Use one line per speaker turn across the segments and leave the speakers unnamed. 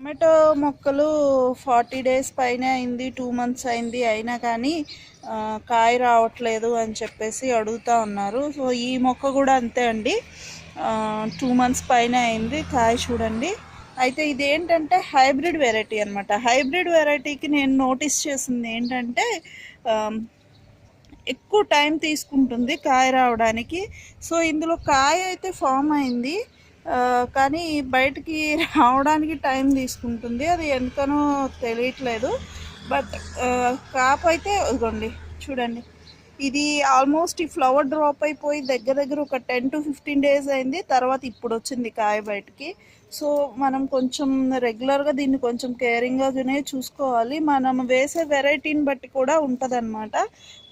Tomato మొక్కలు forty days పైన అయింది టూ మంత్స్ అయింది అయినా కానీ కాయ రావట్లేదు అని చెప్పేసి అడుగుతా ఉన్నారు. సో ఈ మొక్క కూడా అంతే అండి. టూ మంత్స్ పైన అయింది కాయ చూడండి. అయితే ఇది ఏంటంటే హైబ్రిడ్ వెరైటీ అనమాట హైబ్రిడ్ వెరైటీకి నేను నోటీస్ చేసింది ఏంటంటే ఎక్కువ టైం తీసుకుంటుంది కాయ రావడానికి. సో ఇందులో కాయ అయితే ఫామ్ అయింది. కానీ బయటికి రావడానికి టైం తీసుకుంటుంది. అది ఎందుకనో తెలియట్లేదు. బట్ కాప్ అయితే ఇదిగోండి చూడండి. ఇది ఆల్మోస్ట్ ఈ ఫ్లవర్ డ్రాప్ అయిపోయి దగ్గర దగ్గర ఒక టెన్ టు ఫిఫ్టీన్ డేస్ అయింది. తర్వాత ఇప్పుడు వచ్చింది కాయ బయటికి. సో మనం కొంచెం రెగ్యులర్గా దీన్ని కొంచెం కేరింగ్గానే చూసుకోవాలి. మనం వేసే వెరైటీని బట్టి కూడా ఉంటుంది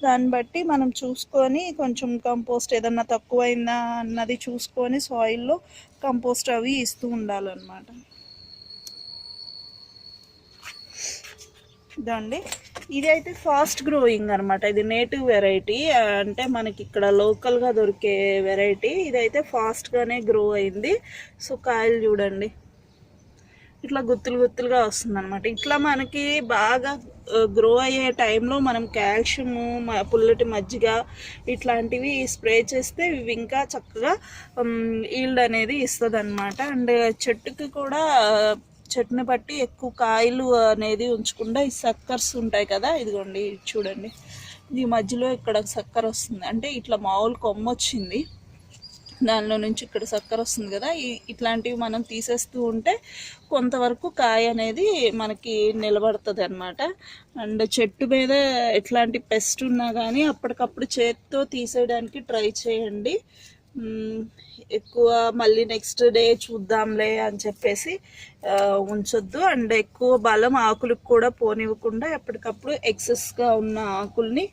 దాన్ని బట్టి మనం చూసుకొని కొంచెం కంపోస్ట్ ఏదన్నా తక్కువైందా అన్నది చూసుకొని సాయిల్లో కంపోస్ట్ అవి ఇస్తూ ఉండాలన్నమాట. ఇదండి. ఇది అయితే ఫాస్ట్ గ్రోయింగ్ అనమాట ఇది నేటివ్ వెరైటీ. అంటే మనకి ఇక్కడ లోకల్గా దొరికే వెరైటీ. ఇదైతే ఫాస్ట్గానే గ్రో అయింది. సో కాయలు చూడండి. ఇట్లా గుత్తులు గుత్తులుగా వస్తుంది అనమాట ఇట్లా మనకి బాగా గ్రో అయ్యే టైంలో మనం కాల్షియము పుల్లటి మజ్జిగ ఇట్లాంటివి స్ప్రే చేస్తే ఇవి ఇంకా చక్కగా ఈల్డ్ అనేది ఇస్తుంది అనమాట అండ్ చెట్టుకి కూడా చెట్టుని బట్టి ఎక్కువ కాయలు అనేది ఉంచకుండా ఈ సక్కర్స్ ఉంటాయి కదా ఇదిగోండి చూడండి. ఈ మధ్యలో ఇక్కడ సక్కర వస్తుంది. అంటే ఇట్లా మామూలు కొమ్మ వచ్చింది. దానిలో నుంచి ఇక్కడ చక్కెర వస్తుంది కదా. ఇట్లాంటివి మనం తీసేస్తూ ఉంటే కొంతవరకు కాయ అనేది మనకి నిలబడుతుంది అనమాట అండ్ చెట్టు మీద ఎట్లాంటి పెస్ట్ ఉన్నా కానీ అప్పటికప్పుడు చేత్తో తీసేయడానికి ట్రై చేయండి. ఎక్కువ మళ్ళీ నెక్స్ట్ డే చూద్దాంలే అని చెప్పేసి ఉంచొద్దు. అండ్ ఎక్కువ బలం ఆకులకు కూడా పోనివ్వకుండా ఎప్పటికప్పుడు ఎక్సెస్గా ఉన్న ఆకుల్ని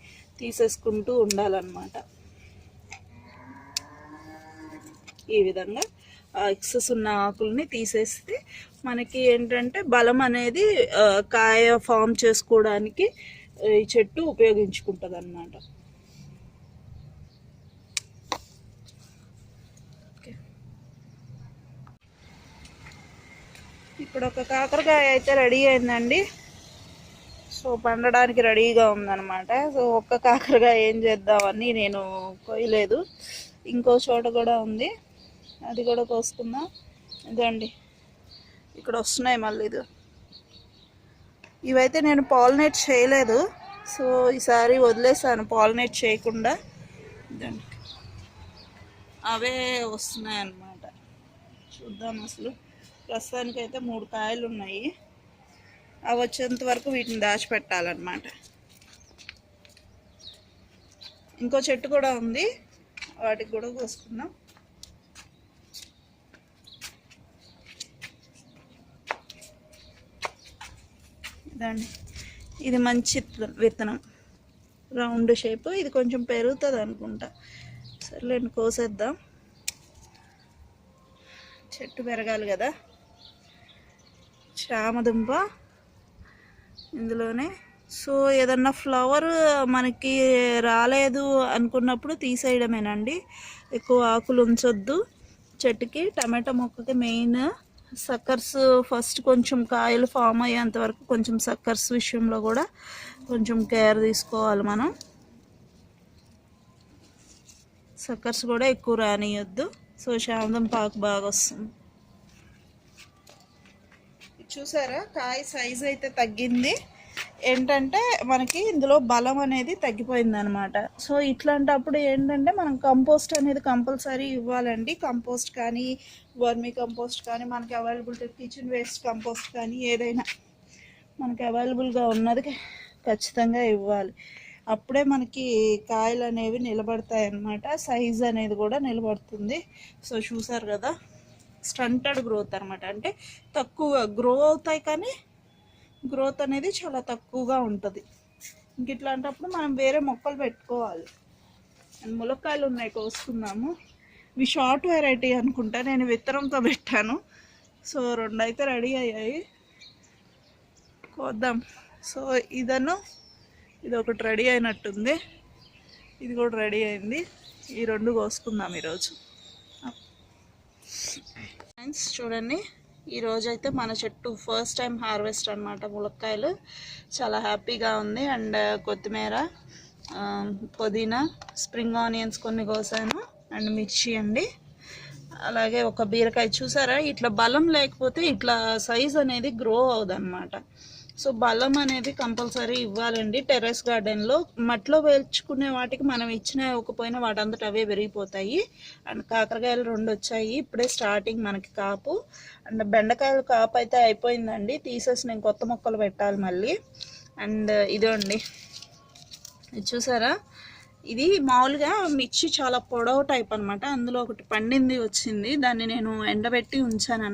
తీసేసుకుంటూ ఉండాలన్నమాట. ఈ విధంగా ఎక్సెస్ ఉన్న ఆకుల్ని తీసేస్తే మనకి ఏంటంటే బలం అనేది కాయ ఫామ్ చేసుకోవడానికి ఈ చెట్టు ఉపయోగించుకుంటుంది అన్నమాట ఇప్పుడు ఒక కాకరకాయ అయితే రెడీ అయిందండి. సో పండడానికి రెడీగా ఉందన్నమాట. సో ఒక్క కాకరకాయ ఏం చేద్దామని నేను కొయ్యలేదు. ఇంకో చోట కూడా ఉంది. అది కూడా కోసుకుందాం. ఇదండి ఇక్కడ వస్తున్నాయి మళ్ళీ ఇది ఇవైతే నేను పాలినేట్ చేయలేదు. సో ఈసారి వదిలేసాను పాలినేట్ చేయకుండా. ఇదండి అవే వస్తున్నాయి అన్నమాట చూద్దాం అసలు. ప్రస్తుతానికి అయితే మూడు కాయలు ఉన్నాయి అవి వచ్చేంత వరకు వీటిని దాచిపెట్టాలన్నమాట. ఇంకో చెట్టు కూడా ఉంది. వాటికి కూడా కోసుకుందాం. ఇదండి. ఇది మంచి విత్తనం- విత్తనం. Round shape. ఇది కొంచెం పెరుగుతుంది అనుకుంటా. సర్లేండి కోసేద్దాం. చెట్టు పెరగాలి కదా. చామదుంప ఇందులోనే. సో ఏదన్నా ఫ్లవర్ మనకి రాలేదు అనుకున్నప్పుడు తీసేయడమేనండి. ఎక్కువ ఆకులు ఉంచొద్దు. చెట్టుకి టమాటా మొక్కకి మెయిన్ సక్కర్స్ ఫస్ట్ కొంచెం కాయలు ఫామ్ అయ్యేంత వరకు కొంచెం సక్కర్స్ విషయంలో కూడా కొంచెం కేర్ తీసుకోవాలి మనం. సక్కర్స్ కూడా ఎక్కువ రానియొద్దు. సో శాంతం పాకు బాగా వస్తుంది. చూసారా? కాయ సైజ్ అయితే తగ్గింది. ఏంటంటే మనకి ఇందులో బలం అనేది తగ్గిపోయింది అనమాట సో ఇట్లాంటప్పుడు ఏంటంటే మనం కంపోస్ట్ అనేది కంపల్సరీ ఇవ్వాలండి. కంపోస్ట్ కానీ వర్మీ కంపోస్ట్ కానీ మనకి అవైలబిలిటీ కిచెన్ వేస్ట్ కంపోస్ట్ కానీ ఏదైనా మనకి అవైలబుల్గా ఉన్నది ఖచ్చితంగా ఇవ్వాలి. అప్పుడే మనకి కాయలు అనేవి నిలబడతాయి అన్నమాట సైజ్ అనేది కూడా నిలబడుతుంది. సో చూసారు కదా? స్టంటెడ్ గ్రోత్ అనమాట అంటే తక్కువ గ్రో అవుతాయి కానీ గ్రోత్ అనేది చాలా తక్కువగా ఉంటుంది. ఇంక ఇట్లాంటప్పుడు మనం వేరే మొక్కలు పెట్టుకోవాలి. ములక్కాయలు ఉన్నాయి కోసుకుందాము. ఇవి షార్ట్ వెరైటీ అనుకుంటా. నేను విత్తనంతో పెట్టాను. సో రెండు అయితే రెడీ అయ్యాయి. కోద్దాం. సో ఇదను. ఇది ఒకటి రెడీ అయినట్టుంది. ఇది కూడా రెడీ అయింది. ఈ రెండు కోసుకుందాం ఈరోజు. ఫ్రెండ్స్ చూడండి. ఈరోజైతే మన చెట్టు ఫస్ట్ టైం హార్వెస్ట్ అన్నమాట ములక్కాయలు. చాలా హ్యాపీగా ఉంది. అండ్ uh, కొత్తిమీర um, పుదీనా స్ప్రింగ్ ఆనియన్స్ కొన్ని కోసాను. అండ్ మిర్చి అండి. అలాగే ఒక బీరకాయ చూసారా? ఇట్లా బలం లేకపోతే ఇట్లా సైజ్ అనేది గ్రో అవుదన్నమాట సో బలం అనేది కంపల్సరీ ఇవ్వాలండి. టెర్రస్ గార్డెన్లో మట్లో వేల్చుకునే వాటికి మనం ఇచ్చిన ఇవ్వకపోయినా వాటంతట అవే పెరిగిపోతాయి. అండ్ కాకరకాయలు రెండు వచ్చాయి. ఇప్పుడే స్టార్టింగ్ మనకి కాపు. అండ్ బెండకాయలు కాపు అయితే అయిపోయిందండి. తీసేసి నేను కొత్త మొక్కలు పెట్టాలి మళ్ళీ. అండ్ ఇదండి ఇది చూసారా? ఇది మామూలుగా మిర్చి చాలా పొడవు టైప్ అన్నమాట. అందులో ఒకటి పండింది వచ్చింది. దాన్ని నేను ఎండబెట్టి ఉంచాను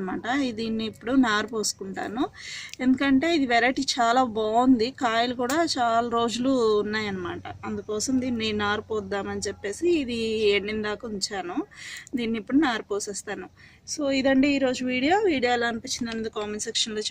దీన్ని ఇప్పుడు నారు పోసుకుంటాను. ఎందుకంటే ఇది వెరైటీ చాలా బాగుంది. కాయలు కూడా చాలా రోజులు ఉన్నాయన్నమాట. అందుకోసం దీన్ని నారు పోద్దామని చెప్పేసి ఇది ఎండిన దాకా ఉంచాను. దీన్ని ఇప్పుడు నారు పోసేస్తాను. సో ఇదండి ఈరోజు వీడియో. వీడియో ఎలా అనిపించింది అనేది కామెంట్ సెక్షన్లో